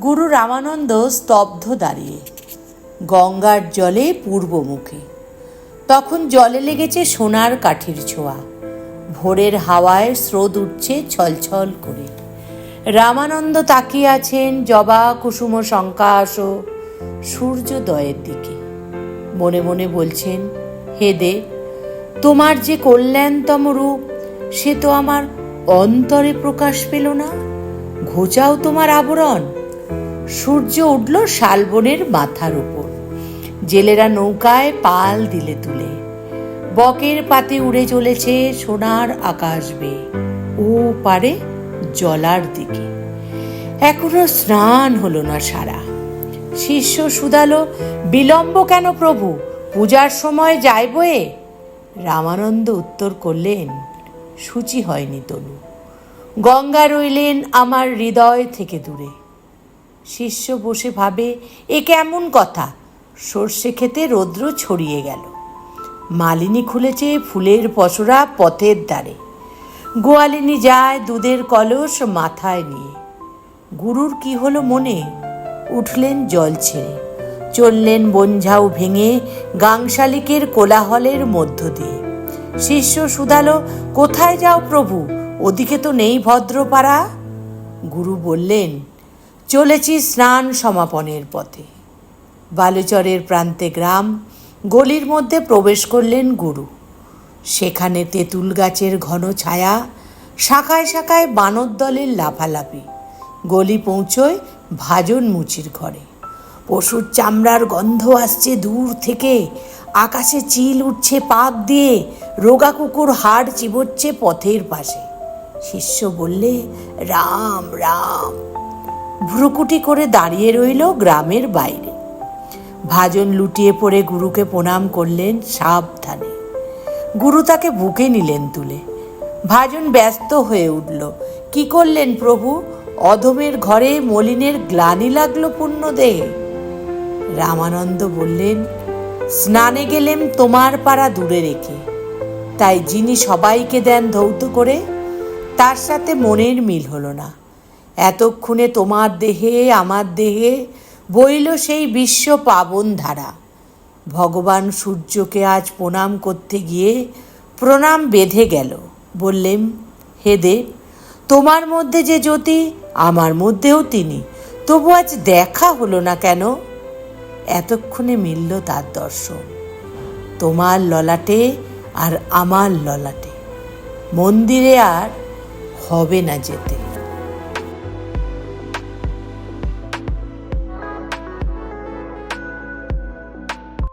গুরু রামানন্দ স্তব্ধ দাঁড়িয়ে, গঙ্গার জলে পূর্বমুখে। তখন জলে লেগেছে সোনার কাঠির ছোঁয়া। ভোরের হাওয়ায় স্রোত উঠছে ছলছল করে। রামানন্দ তাকিয়ে আছেন জবা, কুসুম শঙ্কাশ সূর্যোদয়ের দিকে। মনে মনে বলছেন, হে দেব তোমার যে কল্যাণতম রূপ, সে তো আমার অন্তরে প্রকাশ পেল না। ঘোচাও তোমার আবরণ। সূর্য উঠল শালবনের মাথার উপর। জেলেরা নৌকায় পাল দিলে তুলে। বকের পাতে উড়ে চলেছে সোনার আকাশ বেয়ে। ও পারে জলার দিকে। এখনও স্নান হলো না সারা। শিষ্য সুদালো বিলম্ব কেন প্রভু? পূজার সময় যাই বয়ে? রামানন্দ উত্তর করলেন, সূচি হয়নি তনু। গঙ্গা রইলেন আমার হৃদয় থেকে দূরে। শিষ্য বসে ভাবে, এ কেমন কথা? সর্ষে খেতে রৌদ্র ছড়িয়ে গেল। মালিনী খুলেছে ফুলের পসরা পথের দ্বারে। গোয়ালিনী যায় দুধের কলস মাথায় নিয়ে। গুরুর কি হলো মনে? উঠলেন জল ছেড়ে। চললেন বনঝাউ ভেঙে গাংশালিকের কোলাহলের মধ্য দিয়ে। শিষ্য শুধালো, কোথায় যাও প্রভু? ওদিকে তো নেই ভদ্রপাড়া? গুরু বললেন চলেছি স্নান সমাপনের পথে। বালুচরের প্রান্তে গ্রাম, গলির মধ্যে প্রবেশ করলেন গুরু। সেখানে তেঁতুল গাছের ঘন ছায়া, শাখায় শাখায় বানর দলের লাফালাফি, গলি পৌঁছয় ভাজন মুচির ঘরে। পশুর চামড়ার গন্ধ আসছে দূর থেকে, আকাশে চিল উঠছে পাক দিয়ে, রোগা কুকুর হাড় চিবোচ্ছে পথের পাশে। শিষ্য বললে, রাম রাম। ভ্রুকুটি করে দাঁড়িয়ে রইল গ্রামের বাইরে। ভাজন লুটিয়ে পড়ে গুরুকে প্রণাম করলেন সাবধানে। গুরু তাকে বুকে নিলেন তুলে। ভাজন ব্যস্ত হয়ে উঠল। কি করলেন প্রভু? অধমের ঘরে মলিনের গ্লানি লাগল পুণ্য দেহে রামানন্দ বললেন, স্নানে গেলেম তোমার পাড়া দূরে রেখে। তাই যিনি সবাইকে দেন ধৌত করে, তার সাথে মনের মিল হলো না। এতক্ষণে তোমার দেহে, আমার দেহে বইল সেই বিশ্ব পাবন ধারা। ভগবান সূর্যকে আজ প্রণাম করতে গিয়ে প্রণাম বেঁধে গেল। বললেম হে দেব, তোমার মধ্যে যে জ্যোতি, আমার মধ্যেও তিনি। তবু আজ দেখা হলো না কেন? এতক্ষণে মিলল তার দর্শন। তোমার ললাটে আর আমার ললাটে। মন্দিরে আর হবে না যেতে।